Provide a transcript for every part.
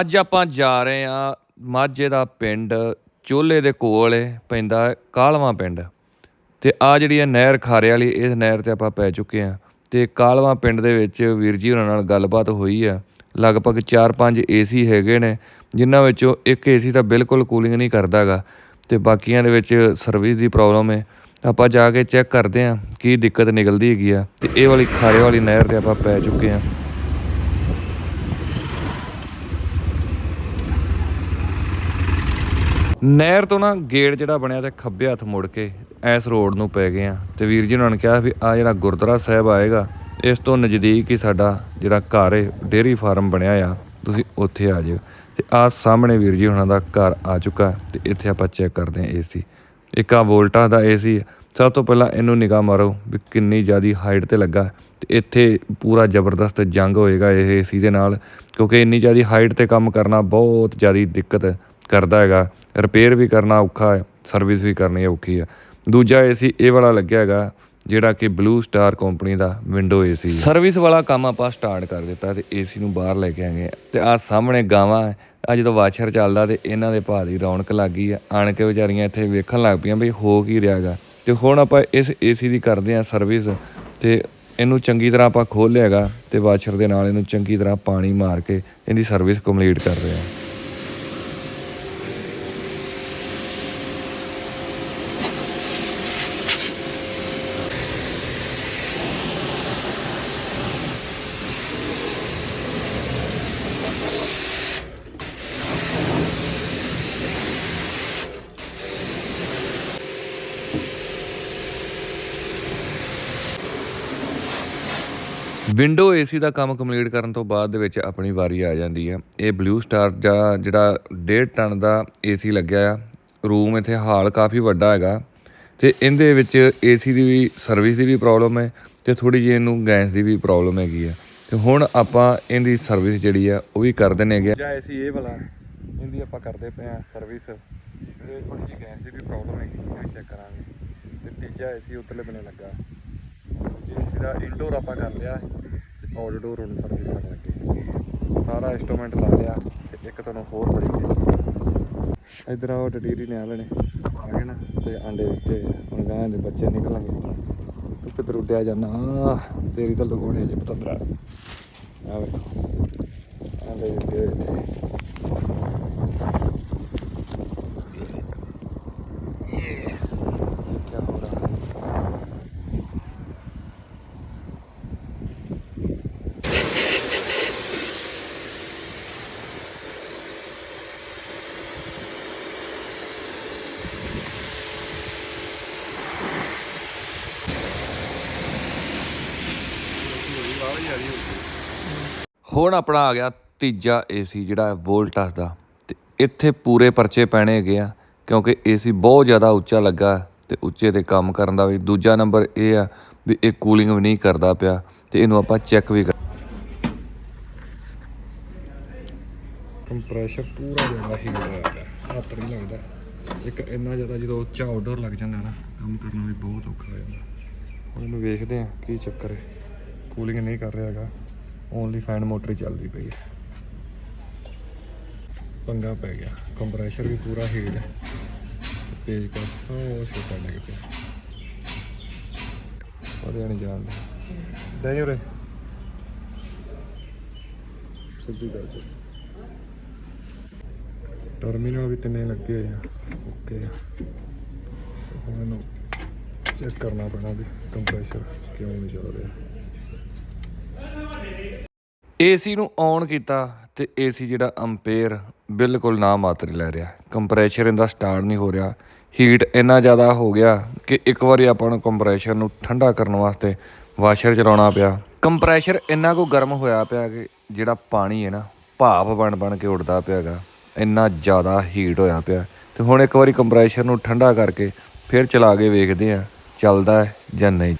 ਅੱਜ ਆਪਾਂ ਜਾ ਰਹੇ ਆ ਮਾਝੇ ਦਾ ਪਿੰਡ, ਚੋਲੇ ਦੇ ਕੋਲ ਏ ਪੈਂਦਾ ਹੈ ਕਾਲਵਾ ਪਿੰਡ। ਤੇ ਆ ਜਿਹੜੀ ਇਹ ਨਹਿਰ ਖਾਰੇ ਵਾਲੀ, ਇਸ ਨਹਿਰ ਤੇ ਆਪਾਂ ਪੈ ਚੁੱਕੇ ਆ ਤੇ ਕਾਲਵਾ ਪਿੰਡ ਦੇ ਵਿੱਚ ਵੀਰ ਜੀ ਉਹਨਾਂ ਨਾਲ ਗੱਲਬਾਤ ਹੋਈ ਆ ਲਗਭਗ 4-5 ਏਸੀ ਹੈਗੇ ਨੇ, ਜਿਨ੍ਹਾਂ ਵਿੱਚੋਂ ਇੱਕ ਏਸੀ ਤਾਂ ਬਿਲਕੁਲ ਕੂਲਿੰਗ ਨਹੀਂ ਕਰਦਾਗਾ ਤੇ ਬਾਕੀਆਂ ਦੇ ਵਿੱਚ ਸਰਵਿਸ ਦੀ ਪ੍ਰੋਬਲਮ ਹੈ। ਆਪਾਂ ਜਾ ਕੇ ਚੈੱਕ ਕਰਦੇ ਆ ਕੀ ਦਿੱਕਤ ਨਿਕਲਦੀ ਹੈਗੀ ਆ। ਤੇ ਇਹ ਵਾਲੀ ਖਾਰੇ ਵਾਲੀ ਨਹਿਰ ਤੇ ਆਪਾਂ ਪੈ ਚੁੱਕੇ ਆ ਨਹਿਰ ਤੋਂ ਨਾ ਗੇਟ ਜਿਹੜਾ ਬਣਿਆ ਤੇ ਖੱਬੇ ਹੱਥ ਮੁੜ ਕੇ ਐਸ ਰੋਡ ਨੂੰ ਪੈ ਗਏ ਆ। ਤੇ ਵੀਰ ਜੀ ਉਹਨਾਂ ਨੇ ਕਿਹਾ ਵੀ ਆ ਜਿਹੜਾ ਗੁਰਦੁਆਰਾ ਸਾਹਿਬ ਆਏਗਾ, ਇਸ ਤੋਂ ਨਜ਼ਦੀਕ ਹੀ ਸਾਡਾ ਜਿਹੜਾ ਘਰ ਹੈ ਡੇਅਰੀ ਫਾਰਮ ਬਣਿਆ ਆ। ਤੁਸੀਂ ਉੱਥੇ ਆ ਜਿਓ। ਤੇ ਆ ਸਾਹਮਣੇ ਵੀਰ ਜੀ ਉਹਨਾਂ ਦਾ ਘਰ ਆ ਚੁੱਕਾ ਤੇ ਇੱਥੇ ਆਪਾਂ ਚੈੱਕ ਕਰਦੇ ਹਾਂ ਏਸੀ। ਇੱਕ ਆ ਵੋਲਟਾ ਦਾ ਏਸੀ ਸਭ ਤੋਂ ਪਹਿਲਾਂ ਇਹਨੂੰ ਨਿਗਾਹ ਮਾਰੋ ਵੀ ਕਿੰਨੀ ਜ਼ਿਆਦੀ ਹਾਈਟ ਤੇ ਲੱਗਾ ਤੇ ਇੱਥੇ ਪੂਰਾ ਜ਼ਬਰਦਸਤ ਜੰਗ ਹੋਏਗਾ ਇਹ ਏਸੀ ਦੇ ਨਾਲ, ਕਿਉਂਕਿ ਇੰਨੀ ਜ਼ਿਆਦੀ ਹਾਈਟ ਤੇ ਕੰਮ ਕਰਨਾ ਬਹੁਤ ਜ਼ਿਆਦੀ ਦਿੱਕਤ ਕਰਦਾ ਹੈਗਾ। ਰਿਪੇਅਰ ਵੀ ਕਰਨਾ ਔਖਾ ਹੈ ਸਰਵਿਸ ਵੀ ਕਰਨੀ ਔਖੀ ਆ ਦੂਜਾ ਏਸੀ ਇਹ ਵਾਲਾ ਲੱਗਿਆ ਹੈਗਾ, ਜਿਹੜਾ ਕਿ ਬਲੂ ਸਟਾਰ ਕੰਪਨੀ ਦਾ ਵਿੰਡੋ ਏਸੀ ਸਰਵਿਸ ਵਾਲਾ ਕੰਮ ਆਪਾਂ ਸਟਾਰਟ ਕਰ ਦਿੱਤਾ ਤੇ ਏਸੀ ਨੂੰ ਬਾਹਰ ਲੈ ਕੇ ਆਏ ਤੇ ਆ ਸਾਹਮਣੇ ਗਾਵਾਂ ਆ ਜਦੋਂ ਵਾਸ਼ਰ ਚੱਲਦਾ ਤੇ ਇਹਨਾਂ ਦੇ ਭਾਅ ਦੀ ਰੌਣਕ ਲੱਗ ਗਈ ਆ ਆਣ ਕੇ ਵਿਚਾਰੀਆਂ ਇੱਥੇ ਵੇਖਣ ਲੱਗ ਪਈਆਂ ਵੀ ਹੋ ਕੀ ਰਿਹਾਗਾ ਤੇ ਹੁਣ ਆਪਾਂ ਇਸ ਏਸੀ ਦੀ ਕਰਦੇ ਆ ਸਰਵਿਸ ਤੇ ਇਹਨੂੰ ਚੰਗੀ ਤਰ੍ਹਾਂ ਆਪਾਂ ਖੋਲ ਲਿਆਗਾ ਤੇ ਵਾਸ਼ਰ ਦੇ ਨਾਲ ਇਹਨੂੰ ਚੰਗੀ ਤਰ੍ਹਾਂ ਪਾਣੀ ਮਾਰ ਕੇ ਇਹਦੀ ਸਰਵਿਸ ਕੰਪਲੀਟ ਕਰ ਰਹੇ ਆ ਵਿੰਡੋ ਏਸੀ ਦਾ ਕੰਮ ਕੰਪਲੀਟ ਕਰਨ ਤੋਂ ਬਾਅਦ ਦੇ ਵਿੱਚ ਆਪਣੀ ਵਾਰੀ ਆ ਜਾਂਦੀ ਹੈ। ਇਹ ਬਲੂ ਸਟਾਰ ਦਾ ਜਿਹੜਾ 1.5 ਟਨ ਦਾ ਏਸੀ ਲੱਗਿਆ ਆ, ਰੂਮ ਇੱਥੇ ਹਾਲ ਕਾਫੀ ਵੱਡਾ ਹੈਗਾ ਤੇ ਇਹਦੇ ਵਿੱਚ ਏਸੀ ਦੀ ਵੀ, ਸਰਵਿਸ ਦੀ ਵੀ ਪ੍ਰੋਬਲਮ ਹੈ ਤੇ ਥੋੜੀ ਜਿਹੀ ਇਹਨੂੰ ਗੈਸ ਦੀ ਵੀ ਪ੍ਰੋਬਲਮ ਹੈਗੀ ਆ। ਤੇ ਹੁਣ ਆਪਾਂ ਇਹਦੀ ਸਰਵਿਸ ਜਿਹੜੀ ਆ, ਉਹ ਵੀ ਕਰ ਦਿੰਨੇ ਹੈਗੇ ਜਾਂ ਏਸੀ ਇਹ ਵਾਲਾ, ਇਹਦੀ ਆਪਾਂ ਕਰਦੇ ਪਏ ਆ ਸਰਵਿਸ। ਇਹ ਥੋੜੀ ਜਿਹੀ ਗੈਸ ਦੀ ਵੀ ਪ੍ਰੋਬਲਮ ਹੈਗੀ, ਇਹ ਚੈੱਕ ਕਰਾਂਗੇ। ਤੇ ਤੀਜਾ ਏਸੀ ਉਤਲੇ ਬਨੇ ਲੱਗਾ। ਜੀ ਏਸੀ ਦਾ ਇਨਡੋਰ ਆਪਾਂ ਕਰ ਲਿਆ ਤੇ ਆਊਟਡੋਰ ਹੁਣ ਸਰਵਿਸ ਕਰਨ ਲੱਗੇ ਸਾਰਾ ਇੰਸਟਰੂਮੈਂਟ ਲਾ ਲਿਆ ਤੇ ਇੱਕ ਤੁਹਾਨੂੰ ਹੋਰ ਬੜੀ ਚੀਜ਼ ਇਧਰ ਆਓ ਟਟੀਰੀ ਨੇ ਆ ਲੈਣੇ। ਆ ਗਏ ਨਾ, ਤੇ ਆਂਡੇ ਦਿੱਤੇ ਹੁਣ ਗਾਂ ਦੇ ਬੱਚੇ ਨਿਕਲਣਗੇ ਤੂੰ ਕਿੱਧਰ ਉੱਡਿਆ ਜਾਣਾ ਤੇਰੀ ਤਾਂ ਲਗੋੜੇ ਜੇ ਪਤੰਦਰਾ। ਆ ਵੇਖੋ। ਆਂਡੇ ਦਿੱਤੇ ਹੋਏ ਹੁਣ ਆਪਣਾ ਆ ਗਿਆ ਤੀਜਾ ਏਸੀ ਜਿਹੜਾ ਹੈ ਵੋਲਟਸ ਦਾ। ਤੇ ਇੱਥੇ ਪੂਰੇ ਪਰਚੇ ਪੈਣੇ ਹੈਗੇ ਆ ਕਿਉਂਕਿ ਏਸੀ ਬਹੁਤ ਜ਼ਿਆਦਾ ਉੱਚਾ ਲੱਗਾ ਤੇ ਉੱਚੇ ਤੇ ਕੰਮ ਕਰਨ ਦਾ ਵੀ। ਦੂਜਾ ਨੰਬਰ ਇਹ ਆ ਵੀ ਇਹ ਕੂਲਿੰਗ ਵੀ ਨਹੀਂ ਕਰਦਾ ਪਿਆ ਤੇ ਇਹਨੂੰ ਆਪਾਂ ਚੈੱਕ ਵੀ ਕਰ ਕੰਪਰੈਸ਼ਰ ਪੂਰਾ ਜ਼ਿਆਦਾ ਹੀ ਹੋਇਆ ਹੈ ਹੱਥ ਨਹੀਂ ਲੱਗਦਾ। ਇੱਕ ਇੰਨਾ ਜ਼ਿਆਦਾ ਜਦੋਂ ਉੱਚਾ ਆਊਟਡੋਰ ਲੱਗ ਜਾਂਦਾ ਨਾ ਕੰਮ ਕਰਨਾ ਵੀ ਬਹੁਤ ਔਖਾ ਹੋ ਜਾਂਦਾ। ਹੁਣ ਇਹਨੂੰ ਵੇਖਦੇ ਆ ਕੀ ਚੱਕਰ ਹੈ। ਕੂਲਿੰਗ ਨਹੀਂ ਕਰ ਰਿਹਾ ਹੈਗਾ। ਓਨਲੀ ਫੈਨ ਮੋਟਰ ਹੀ ਚੱਲਦੀ ਪਈ ਹੈ। ਪੰਗਾ ਪੈ ਗਿਆ। ਕੰਪਰੈਸ਼ਰ ਵੀ ਪੂਰਾ ਹੀਟ ਹੈ। ਪੇਜ ਕਾ ਉਹ ਛੋਟਾ ਲੱਗ ਪਿਆ। ਉਹਦੇ ਨਹੀਂ ਜਾਣਦਾ ਦੇ ਉਰੇ ਸਿੱਧੀ ਕਰ ਦੇ ਟਰਮੀਨਲ ਵੀ ਤਿੰਨੇ ਲੱਗੇ ਹੋਏ ਆ। ਓਕੇ ਹੁਣ ਚੈੱਕ ਕਰਨਾ ਪੈਣਾ ਵੀ ਕੰਪਰੈਸ਼ਰ ਕਿਉਂ ਨਹੀਂ ਚੱਲ ਰਿਹਾ। ਏਸੀ ਨੂੰ ਔਨ ਕੀਤਾ ਤੇ ਏਸੀ ਜਿਹੜਾ ਅੰਪੇਅਰ ਬਿਲਕੁਲ ਨਾ ਮਾਤਰ ਲੈ ਰਿਹਾ। ਕੰਪਰੈਸ਼ਰ ਇਹਦਾ ਸਟਾਰਟ ਨਹੀਂ ਹੋ ਰਿਹਾ। ਹੀਟ ਇੰਨਾ ਜ਼ਿਆਦਾ ਹੋ ਗਿਆ ਕਿ ਇੱਕ ਵਾਰੀ ਆਪਾਂ ਨੂੰ ਕੰਪਰੈਸ਼ਰ ਨੂੰ ਠੰਡਾ ਕਰਨ ਵਾਸਤੇ ਵਾਸ਼ਰ ਚਲਾਉਣਾ ਪਿਆ। ਕੰਪਰੈਸ਼ਰ ਇੰਨਾ ਕੋ ਗਰਮ ਹੋਇਆ ਪਿਆ ਕਿ ਜਿਹੜਾ ਪਾਣੀ ਹੈ ਨਾ ਭਾਪ ਬਣ ਬਣ ਕੇ ਉੱਡਦਾ ਪਿਆਗਾ ਇੰਨਾ ਜ਼ਿਆਦਾ ਹੀਟ ਹੋਇਆ ਪਿਆ। ਤੇ ਹੁਣ ਇੱਕ ਵਾਰੀ ਕੰਪਰੈਸ਼ਰ ਨੂੰ ਠੰਡਾ ਕਰਕੇ ਫਿਰ ਚਲਾ ਕੇ ਵੇਖਦੇ ਆ ਚੱਲਦਾ ਜਾਂ ਨਹੀਂ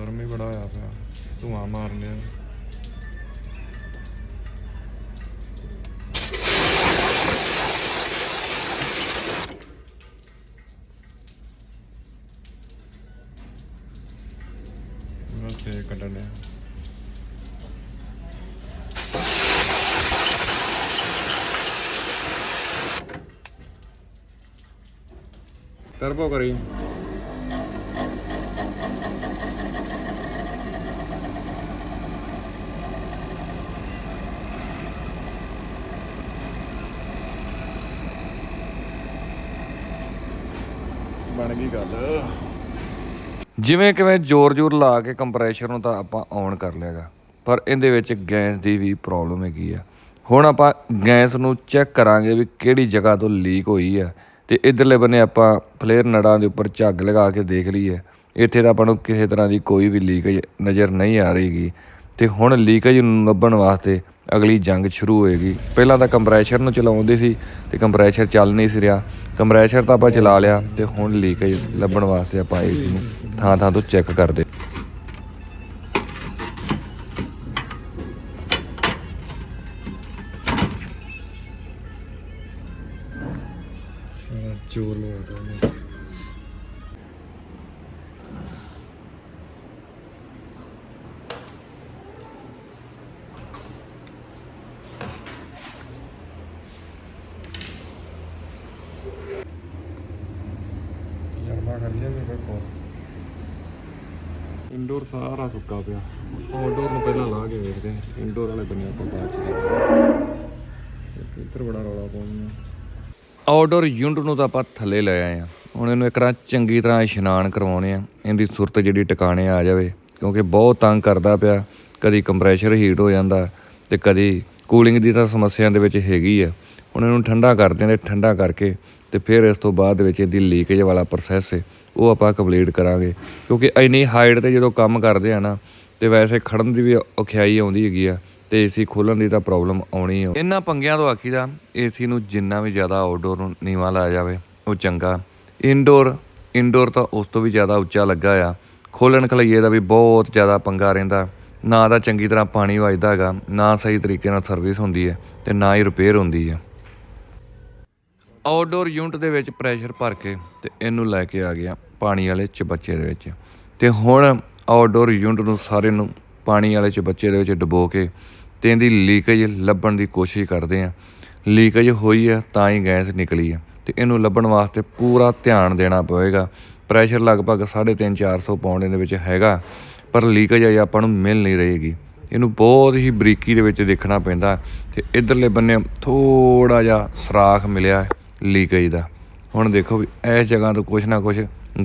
ਗਰਮ ਹੀ ਬੜਾ ਹੋਇਆ ਪਿਆ। ਧੂਆਂ ਮਾਰ ਲਿਆ ਤੇ ਕੱਢਣ ਡਿਆ। ਟਰਬੋ ਕਰੀ। ਗੱਲ। ਜਿਵੇਂ ਕਿਵੇਂ ਜ਼ੋਰ-ਜ਼ੋਰ ਲਾ ਕੇ ਕੰਪਰੈਸ਼ਰ ਨੂੰ ਤਾਂ ਆਪਾਂ ਔਨ ਕਰ ਲਿਆਗਾ ਪਰ ਇਹਦੇ ਵਿੱਚ ਗੈਸ ਦੀ ਵੀ ਪ੍ਰੋਬਲਮ ਹੈਗੀ ਆ। ਹੁਣ ਆਪਾਂ ਗੈਸ ਨੂੰ ਚੈੱਕ ਕਰਾਂਗੇ ਵੀ ਕਿਹੜੀ ਜਗ੍ਹਾ ਤੋਂ ਲੀਕ ਹੋਈ ਆ, ਤੇ ਇਧਰਲੇ ਬੰਨੇ ਆਪਾਂ ਫਲੇਅਰ ਨੜਾਂ ਦੇ ਉੱਪਰ ਝੱਗ ਲਗਾ ਕੇ ਦੇਖ ਲਈਏ, ਇੱਥੇ ਤਾਂ ਆਪਾਂ ਨੂੰ ਕਿਸੇ ਤਰ੍ਹਾਂ ਦੀ ਕੋਈ ਵੀ ਲੀਕੇਜ ਨਜ਼ਰ ਨਹੀਂ ਆ ਰਹੀਗੀ। ਤੇ ਹੁਣ ਲੀਕੇਜ ਨੂੰ ਲੱਭਣ ਵਾਸਤੇ ਅਗਲੀ ਜੰਗ ਸ਼ੁਰੂ ਹੋਏਗੀ। ਪਹਿਲਾਂ ਤਾਂ ਕੰਪਰੈਸ਼ਰ ਨੂੰ ਚਲਾਉਂਦੇ ਸੀ, ਤੇ ਕੰਪਰੈਸ਼ਰ ਚੱਲ ਨਹੀਂ ਸੀ ਰਿਹਾ। ਕੰਪਰੈਸ਼ਰ ਤਾਂ ਆਪਾਂ ਚਲਾ ਲਿਆ ਤੇ ਹੁਣ ਲੀਕੇਜ ਲੱਭਣ ਵਾਸਤੇ ਆਪਾਂ ਏਸੀ ਨੂੰ ਥਾਂ ਥਾਂ ਤੋਂ ਚੈੱਕ ਕਰਦੇ। ਸਾਰਾ ਯਾਰਮਾ ਕਰ ਕੋਲ ਇੰਡੋਰ ਸਾਰਾ ਸੁੱਕਾ ਪਿਆ। ਆਊਟਡੋਰ ਨੂੰ ਪਹਿਲਾਂ ਲਾ ਕੇ ਵੇਖਦੇ ਹਾਂ। ਇੰਡੋਰ ਵਾਲੇ ਬੰਨੇ ਆਪਾਂ ਬਾਅਦ ਚ ਇੱਧਰ ਬੜਾ ਰੌਲਾ ਪਾਉਂਦੇ ਆਊਟਡੋਰ ਯੂਨਿਟ ਨੂੰ ਤਾਂ ਆਪਾਂ ਥੱਲੇ ਲੈ ਆਏ ਆ ਹੁਣ ਇਹਨੂੰ ਇੱਕ ਵਾਰ ਚੰਗੀ ਤਰ੍ਹਾਂ ਇਸ਼ਨਾਨ ਕਰਵਾਉਣੇ ਆ ਇਹਦੀ ਸੁਰਤ ਜਿਹੜੀ ਟਿਕਾਣੇ ਆ ਜਾਵੇ। ਕਿਉਂਕਿ ਬਹੁਤ ਤੰਗ ਕਰਦਾ ਪਿਆ। ਕਦੀ ਕੰਪਰੈਸ਼ਰ ਹੀਟ ਹੋ ਜਾਂਦਾ ਤੇ ਕਦੀ ਕੂਲਿੰਗ ਦੀ ਤਾਂ ਸਮੱਸਿਆ ਦੇ ਵਿੱਚ ਹੈਗੀ ਆ। ਹੁਣ ਇਹਨੂੰ ਠੰਡਾ ਕਰਦੇ ਨੇ ਠੰਡਾ ਕਰਕੇ ਤੇ ਫਿਰ ਇਸ ਤੋਂ ਬਾਅਦ ਵਿੱਚ ਇਹਦੀ ਲੀਕੇਜ ਵਾਲਾ ਪ੍ਰੋਸੈਸ ਹੈ, ਉਹ ਆਪਾਂ ਕੰਪਲੀਟ ਕਰਾਂਗੇ। ਕਿਉਂਕਿ ਇੰਨੀ ਹਾਈਟ ਤੇ ਜਦੋਂ ਕੰਮ ਕਰਦੇ ਆ ਨਾ, ਤੇ ਵੈਸੇ ਖੜਨ ਦੀ ਵੀ ਔਖਿਆਈ ਆਉਂਦੀ ਹੈਗੀ ਆ, ਤੇ ਏਸੀ ਖੋਲਣ ਦੀ ਤਾਂ ਪ੍ਰੋਬਲਮ ਆਉਣੀ ਆ। ਇਹਨਾਂ ਪੰਗਿਆਂ ਤੋਂ ਆਖੀਦਾ ਏਸੀ ਨੂੰ ਜਿੰਨਾ ਵੀ ਜ਼ਿਆਦਾ ਆਊਟਡੋਰ ਨੂੰ ਨੀਵਾ ਲਾਇਆ ਜਾਵੇ, ਉਹ ਚੰਗਾ। ਇਨਡੋਰ ਇਨਡੋਰ ਤਾਂ ਉਸ ਤੋਂ ਵੀ ਜ਼ਿਆਦਾ ਉੱਚਾ ਲੱਗਾ ਆ। ਖੋਲਣ ਖਲਈਏ ਦਾ ਵੀ ਬਹੁਤ ਜ਼ਿਆਦਾ ਪੰਗਾ ਰਹਿੰਦਾ। ਨਾ ਤਾਂ ਚੰਗੀ ਤਰ੍ਹਾਂ ਪਾਣੀ ਵੱਜਦਾ ਹੈਗਾ, ਨਾ ਸਹੀ ਤਰੀਕੇ ਨਾਲ ਸਰਵਿਸ ਹੁੰਦੀ ਹੈ, ਤੇ ਨਾ ਹੀ ਰਿਪੇਅਰ ਹੁੰਦੀ ਹੈ। ਆਊਟਡੋਰ ਯੂਨਿਟ ਦੇ ਵਿੱਚ ਪ੍ਰੈਸ਼ਰ ਭਰ ਕੇ ਤੇ ਇਹਨੂੰ ਲੈ ਕੇ ਆ ਗਿਆ ਪਾਣੀ ਵਾਲੇ ਚਬੱਚੇ ਦੇ ਵਿੱਚ। ਤੇ ਹੁਣ ਆਊਟਡੋਰ ਯੂਨਿਟ ਨੂੰ ਸਾਰੇ ਨੂੰ ਪਾਣੀ ਵਾਲੇ ਚਬੱਚੇ ਦੇ ਵਿੱਚ ਡੁਬੋ ਕੇ ਤੇ ਇਹਦੀ ਲੀਕੇਜ ਲੱਭਣ ਦੀ ਕੋਸ਼ਿਸ਼ ਕਰਦੇ ਆ। ਲੀਕੇਜ ਹੋਈ ਹੈ ਤਾਂ ਹੀ ਗੈਸ ਨਿਕਲੀ ਹੈ ਤੇ ਇਹਨੂੰ ਲੱਭਣ ਵਾਸਤੇ ਪੂਰਾ ਧਿਆਨ ਦੇਣਾ ਪਵੇਗਾ। ਪ੍ਰੈਸ਼ਰ ਲਗਭਗ 3.5 400 ਪਾਉਂਡ ਦੇ ਵਿੱਚ ਹੈਗਾ, ਪਰ ਲੀਕੇਜ ਅਜੇ ਆਪਾਂ ਨੂੰ ਮਿਲ ਨਹੀਂ ਰਹੇਗੀ। ਇਹਨੂੰ ਬਹੁਤ ਹੀ ਬਰੀਕੀ ਦੇ ਵਿੱਚ ਦੇਖਣਾ ਪੈਂਦਾ ਤੇ ਇਧਰਲੇ ਬੰਨੇ ਥੋੜਾ ਜਿਹਾ ਸਰਾਖ ਮਿਲਿਆ। ਲੀਕੇਜ ਦਾ। ਹੁਣ ਦੇਖੋ ਵੀ ਇਸ ਜਗ੍ਹਾ ਤੋਂ ਕੁਛ ਨਾ ਕੁਛ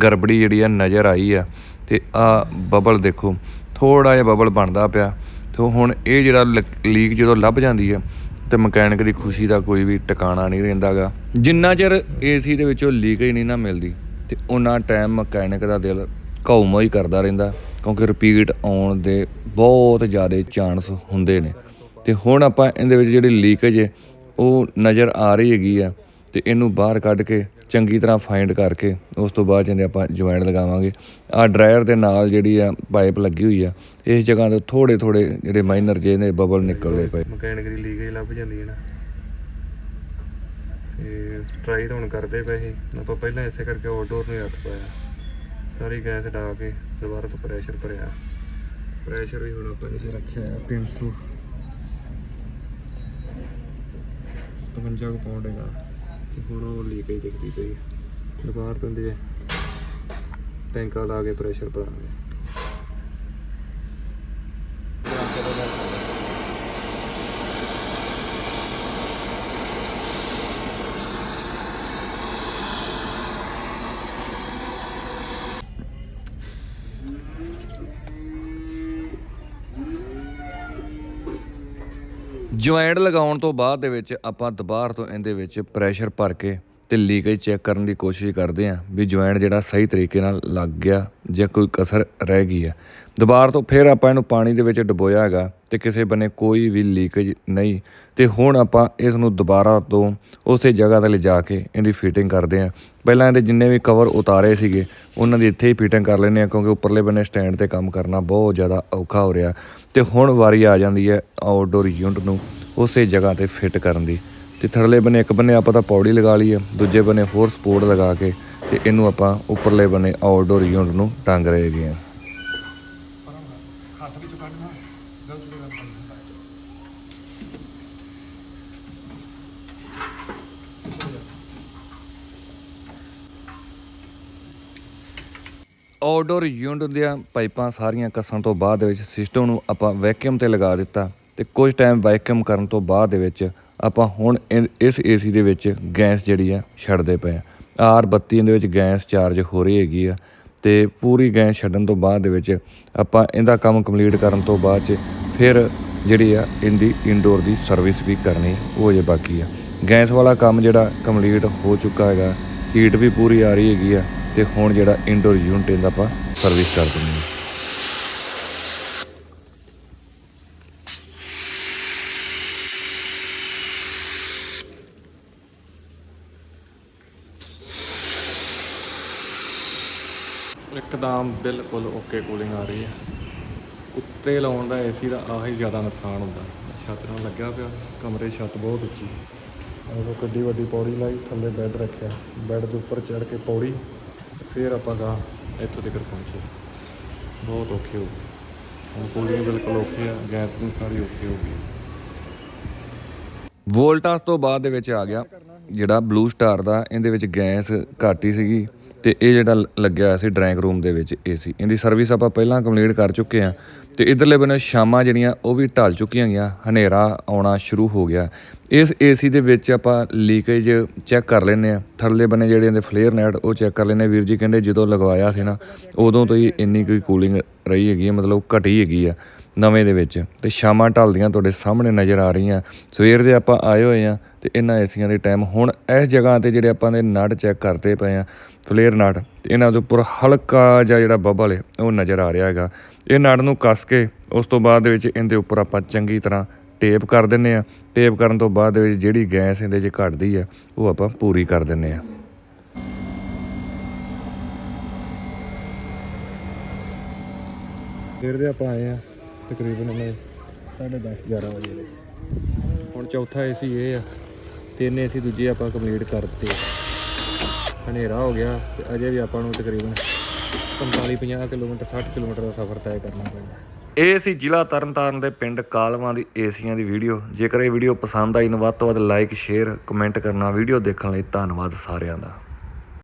ਗੜਬੜੀ ਜਿਹੜੀ ਆ ਨਜ਼ਰ ਆਈ ਆ ਤੇ ਆ ਬਬਲ ਦੇਖੋ ਥੋੜਾ ਜਿਹਾ ਬਬਲ ਬਣਦਾ ਪਿਆ ਤੇ ਹੁਣ ਇਹ ਜਿਹੜਾ ਲੀਕ ਜਦੋਂ ਲੱਭ ਜਾਂਦੀ ਆ ਤੇ ਮਕੈਨਿਕ ਦੀ ਖੁਸ਼ੀ ਦਾ ਕੋਈ ਵੀ ਟਿਕਾਣਾ ਨਹੀਂ ਰਹਿੰਦਾਗਾ ਜਿੰਨਾ ਚਿਰ ਏਸੀ ਦੇ ਵਿੱਚੋਂ ਲੀਕੇਜ ਨਹੀਂ ਨਾ ਮਿਲਦੀ ਤੇ ਉਹਨਾਂ ਟਾਈਮ ਮਕੈਨਿਕ ਦਾ ਦਿਲ ਘਾਉਮਾ ਹੀ ਕਰਦਾ ਰਹਿੰਦਾ ਕਿਉਂਕਿ ਰਿਪੀਟ ਆਉਣ ਦੇ ਬਹੁਤ ਜ਼ਿਆਦਾ ਚਾਂਸ ਹੁੰਦੇ ਨੇ। ਤੇ ਹੁਣ ਆਪਾਂ ਇਹਦੇ ਵਿੱਚ ਜਿਹੜੀ ਲੀਕੇਜ ਹੈ ਉਹ ਨਜ਼ਰ ਆ ਰਹੀ ਹੈਗੀ ਆ। ਤੇ ਇਹਨੂੰ ਬਾਹਰ ਕੱਢ ਕੇ ਚੰਗੀ ਤਰ੍ਹਾਂ ਫਾਈਂਡ ਕਰਕੇ ਉਸ ਤੋਂ ਬਾਅਦ ਜਿਹਦੇ ਆਪਾਂ ਜੁਆਇੰਟ ਲਗਾਵਾਂਗੇ। ਆ ਡਰਾਇਰ ਦੇ ਨਾਲ ਜਿਹੜੀ ਆ ਪਾਈਪ ਲੱਗੀ ਹੋਈ ਆ, ਇਸ ਜਗ੍ਹਾ ਤੋਂ ਥੋੜੇ ਥੋੜੇ ਜਿਹੜੇ ਮਾਈਨਰ ਜਿਹੇ ਨੇ ਬਬਲ ਨਿਕਲਦੇ ਪਏ। ਮਕੈਨਿਕ ਦੀ ਲੀਕੇਜ ਲੱਭ ਜਾਂਦੀ ਹੈ ਨਾ। ਤੇ ਟਰਾਈ ਤਾਂ ਹੁਣ ਕਰਦੇ ਪਏ ਸੀ, ਆਪਾਂ ਪਹਿਲਾਂ ਇਸੇ ਕਰਕੇ ਆਊਟਡੋਰ ਨੂੰ ਹੱਥ ਪਾਇਆ। ਸਾਰੀ ਗੈਸ ਡਾ ਕੇ ਦੁਬਾਰਾ ਤੋਂ ਪ੍ਰੈਸ਼ਰ ਭਰਿਆ। ਪ੍ਰੈਸ਼ਰ ਵੀ ਹੁਣ ਆਪਾਂ ਇਸੇ ਰੱਖਿਆ ਆ 300 57 ਕੁ ਪਾਉਂਡ ਹੈਗਾ। ਤੇ ਹੁਣ ਉਹ ਲੀਕੇਜ ਦਿਖਦੀ ਪਈ ਦੁਬਾਰਾ ਤੋਂ ਦੇ ਟੈਂਕਾ ਲਾ ਕੇ ਪ੍ਰੈਸ਼ਰ ਭਰਾਂਗੇ ਜੁਆਇੰਟ ਲਗਾਉਣ ਤੋਂ ਬਾਅਦ ਦੇ ਵਿੱਚ ਆਪਾਂ ਦੁਬਾਰਾ ਤੋਂ ਇਹਦੇ ਵਿੱਚ ਪ੍ਰੈਸ਼ਰ ਭਰ ਕੇ ਤੇ ਲੀਕੇਜ ਚੈੱਕ ਕਰਨ ਦੀ ਕੋਸ਼ਿਸ਼ ਕਰਦੇ ਆਂ ਵੀ ਜੁਆਇੰਟ ਜਿਹੜਾ ਸਹੀ ਤਰੀਕੇ ਨਾਲ ਲੱਗ ਗਿਆ ਜਾਂ ਕੋਈ ਕਸਰ ਰਹਿ ਗਈ ਆ ਦੁਬਾਰਾ ਤੋਂ ਫਿਰ ਆਪਾਂ ਇਹਨੂੰ ਪਾਣੀ ਦੇ ਵਿੱਚ ਡੁਬੋਇਆ ਹੈਗਾ ਤੇ ਕਿਸੇ ਬੰਨੇ ਕੋਈ ਵੀ ਲੀਕੇਜ ਨਹੀਂ ਤੇ ਹੁਣ ਆਪਾਂ ਇਸ ਨੂੰ ਦੁਬਾਰਾ ਤੋਂ ਉਸੇ ਜਗ੍ਹਾ ਤੇ ਲਿਜਾ ਕੇ ਇਹਦੀ ਫਿਟਿੰਗ ਕਰਦੇ ਆਂ ਪਹਿਲਾਂ ਇਹਦੇ ਜਿੰਨੇ ਵੀ ਕਵਰ ਉਤਾਰੇ ਸੀਗੇ, ਉਹਨਾਂ ਦੀ ਇੱਥੇ ਹੀ ਫਿਟਿੰਗ ਕਰ ਲੈਂਦੇ ਆ ਕਿਉਂਕਿ ਉੱਪਰਲੇ ਬੰਨੇ ਸਟੈਂਡ ਤੇ ਕੰਮ ਕਰਨਾ ਬਹੁਤ ਜ਼ਿਆਦਾ ਔਖਾ ਹੋ ਰਿਹਾ। ਤੇ ਹੁਣ ਵਾਰੀ ਆ ਜਾਂਦੀ ਹੈ ਆਊਟਡੋਰ ਯੂਨਿਟ ਨੂੰ ਉਸੇ ਜਗ੍ਹਾ ਤੇ ਫਿੱਟ ਕਰਨ ਦੀ। ਤੇ ਥੱਲੇ ਬੰਨੇ ਇੱਕ ਬੰਨੇ ਆਪਾਂ ਤਾਂ ਪੌੜੀ ਲਗਾ ਲਈ ਹੈ, ਦੂਜੇ ਬੰਨੇ ਹੋਰ ਸਪੋਰਟ ਲਗਾ ਕੇ ਤੇ ਇਹਨੂੰ ਆਪਾਂ ਉੱਪਰਲੇ ਬੰਨੇ ਆਊਟਡੋਰ ਯੂਨਿਟ ਨੂੰ ਟੰਗ ਰਹੇ ਹਾਂ। ਆਊਟਡੋਰ ਯੂਨਿਟ ਦੀਆਂ ਪਾਈਪਾਂ ਸਾਰੀਆਂ ਕੱਸਣ ਤੋਂ ਬਾਅਦ ਵਿੱਚ ਸਿਸਟਮ ਨੂੰ ਆਪਾਂ ਵੈਕਿਊਮ ਤੇ ਲਗਾ ਦਿੱਤਾ ਤੇ ਕੁਝ ਟਾਈਮ ਵੈਕਿਊਮ ਕਰਨ ਤੋਂ ਬਾਅਦ ਦੇ ਵਿੱਚ ਆਪਾਂ ਹੁਣ ਇਨ- ਇਸ ਏਸੀ ਦੇ ਵਿੱਚ ਗੈਸ ਜਿਹੜੀ ਆ ਛੱਡਦੇ ਪਏ ਆ। ਆਰ 32 ਦੇ ਵਿੱਚ ਗੈਸ ਚਾਰਜ ਹੋ ਰਹੀ ਹੈਗੀ ਆ ਤੇ ਪੂਰੀ ਗੈਸ ਛੱਡਣ ਤੋਂ ਬਾਅਦ ਦੇ ਵਿੱਚ ਆਪਾਂ ਇਹਦਾ ਕੰਮ ਕੰਪਲੀਟ ਕਰਨ ਤੋਂ ਬਾਅਦ ਚ ਫਿਰ ਜਿਹੜੀ ਆ ਇਹਦੀ ਇਨਡੋਰ ਦੀ ਸਰਵਿਸ ਵੀ ਕਰਨੀ ਉਹ ਜੇ ਬਾਕੀ ਆ। ਗੈਸ ਵਾਲਾ ਕੰਮ ਜਿਹੜਾ ਕੰਪਲੀਟ ਹੋ ਚੁੱਕਾ ਹੈਗਾ ਹੀਟ ਵੀ ਪੂਰੀ ਆ ਰਹੀ ਹੈਗੀ ਆ। ਤੇ ਹੁਣ ਜਿਹੜਾ ਇਨਡੋਰ ਯੂਨਿਟ ਇਹਦਾ ਆਪਾਂ ਸਰਵਿਸ ਕਰ ਦਿੰਦੇ ਹਾਂ। ਇੱਕਦਮ ਬਿਲਕੁਲ ਓਕੇ ਕੂਲਿੰਗ ਆ ਰਹੀ ਹੈ। ਉੱਤੇ ਲਾਉਣ ਦਾ ਏਸੀ ਦਾ ਆਹੀ ਜ਼ਿਆਦਾ ਨੁਕਸਾਨ ਹੁੰਦਾ। ਛੱਤ ਨਾਲ ਲੱਗਿਆ ਪਿਆ ਕਮਰੇ ਛੱਤ ਬਹੁਤ ਉੱਚੀ। ਉਹ ਕਿੱਡੀ ਵੱਡੀ ਪੌੜੀ ਲਾਈ ਥੱਲੇ ਬੈੱਡ ਰੱਖਿਆ। ਬੈੱਡ ਦੇ ਉੱਪਰ ਚੜ੍ਹ ਕੇ ਪੌੜੀ। ਫਿਰ ਆਪਾਂ ਗਾ ਇੱਥੋਂ ਤੱਕ ਪਹੁੰਚੇ। ਬਹੁਤ ਔਖੇ ਹੋ ਗਏ। ਹੁਣ ਕੂਲਿੰਗ ਬਿਲਕੁਲ ਔਖੇ ਆ ਗੈਸ ਵੀ ਸਾਰੀ ਔਖੀ ਹੋ ਗਈ। ਵੋਲਟਾਸ ਤੋਂ ਬਾਅਦ ਦੇ ਵਿੱਚ ਆ ਗਿਆ ਜਿਹੜਾ ਬਲੂ ਸਟਾਰ ਦਾ, ਇਹਦੇ ਵਿੱਚ ਗੈਸ ਘੱਟ ਹੀ ਸੀਗੀ। ਤੇ ਇਹ ਜਿਹੜਾ ਲੱਗਿਆ ਹੋਇਆ ਸੀ ਡਰਾਇੰਗ ਰੂਮ ਦੇ ਵਿੱਚ ਏਸੀ ਇਹਦੀ ਸਰਵਿਸ ਆਪਾਂ ਪਹਿਲਾਂ ਕੰਪਲੀਟ ਕਰ ਚੁੱਕੇ ਆ ਤੇ ਇਧਰਲੇ ਬੰਨੇ ਸ਼ਾਮਾਂ ਜਿਹੜੀਆਂ ਉਹ ਵੀ ਢਲ ਚੁੱਕੀਆਂ ਗਿਆ ਹਨੇਰਾ ਆਉਣਾ ਸ਼ੁਰੂ ਹੋ ਗਿਆ। ਇਸ ਏਸੀ ਦੇ ਵਿੱਚ ਆਪਾਂ ਲੀਕੇਜ ਚੈੱਕ ਕਰ ਲੈਨੇ ਆ ਥੱਲੇ ਬੰਨੇ ਜਿਹੜੇ ਇਹਦੇ ਫਲੇਅਰ ਨੈਟ ਉਹ ਚੈੱਕ ਕਰ ਲੈਨੇ ਵੀਰ ਜੀ ਕਹਿੰਦੇ ਜਦੋਂ ਲਗਵਾਇਆ ਸੀ ਨਾ, ਉਦੋਂ ਤੋਂ ਹੀ ਇੰਨੀ ਕੋਈ ਕੂਲਿੰਗ ਰਹੀ ਹੈਗੀ ਆ, ਮਤਲਬ ਘਟੀ ਹੈਗੀ ਆ ਨਵੇਂ ਦੇ ਵਿੱਚ। ਤੇ ਸ਼ਾਮਾਂ ਢਲਦੀਆਂ ਤੁਹਾਡੇ ਸਾਹਮਣੇ ਨਜ਼ਰ ਆ ਰਹੀਆਂ। ਸਵੇਰ ਦੇ ਆਪਾਂ ਆਏ ਹੋਏ ਆ ਤੇ ਇਹਨਾਂ ਏਸੀਆਂ ਦੇ ਟਾਈਮ ਹੁਣ ਇਸ ਜਗ੍ਹਾ ਤੇ ਜਿਹੜੇ ਆਪਾਂ ਨੇ ਨਟ ਚੈੱਕ ਕਰਦੇ ਪਏ ਆ ਫਲੇਅਰ ਨਟ ਇਹਨਾਂ ਦੇ ਉੱਪਰ ਹਲਕਾ ਜਿਹਾ ਜਿਹੜਾ ਬਬਲ ਹੈ ਉਹ ਨਜ਼ਰ ਆ ਰਿਹਾ ਹੈਗਾ। ਇਹ ਨਟ ਨੂੰ ਕੱਸ ਕੇ ਉਸ ਤੋਂ ਬਾਅਦ ਦੇ ਵਿੱਚ ਇਹਦੇ ਉੱਪਰ ਆਪਾਂ ਚੰਗੀ ਤਰ੍ਹਾਂ ਟੇਪ ਕਰ ਦਿੰਨੇ ਆ। ਟੇਪ ਕਰਨ ਤੋਂ ਬਾਅਦ ਦੇ ਵਿੱਚ ਜਿਹੜੀ ਗੈਸ ਇਹਦੇ 'ਚ ਘਟਦੀ ਆ ਉਹ ਆਪਾਂ ਪੂਰੀ ਕਰ ਦਿੰਨੇ ਆ। ਫਿਰ ਦੇ ਆਪਾਂ ਆਏ ਆ ਤਕਰੀਬਨ ਇਹਨੇ 10:30 11 ਵਜੇ। ਦੇ ਹੁਣ ਚੌਥਾ ਏਸੀ ਇਹ ਆ। ਤਿੰਨ ਏਸੀ ਦੂਜੇ ਆਪਾਂ ਕੰਪਲੀਟ ਕਰ ਦਿੱਤੇ ਹਨੇਰਾ ਹੋ ਗਿਆ ਤੇ ਅਜੇ ਵੀ ਆਪਾਂ ਨੂੰ ਤਕਰੀਬਨ 45 50 ਕਿਲੋਮੀਟਰ 60 ਕਿਲੋਮੀਟਰ ਦਾ ਸਫ਼ਰ ਤੈਅ ਕਰਨਾ ਪੈਂਦਾ। ਇਹ ਸੀ ਜ਼ਿਲ੍ਹਾ ਤਰਨਤਾਰਨ ਦੇ ਪਿੰਡ ਕਾਲਵਾਂ ਦੀ ਏਸੀਆਂ ਦੀ ਵੀਡੀਓ। ਜੇਕਰ ਇਹ ਵੀਡੀਓ ਪਸੰਦ ਆਈ ਤਾਂ ਵੱਧ ਤੋਂ ਵੱਧ ਲਾਈਕ ਸ਼ੇਅਰ ਕਮੈਂਟ ਕਰਨਾ। ਵੀਡੀਓ ਦੇਖਣ ਲਈ ਧੰਨਵਾਦ ਸਾਰਿਆਂ ਦਾ।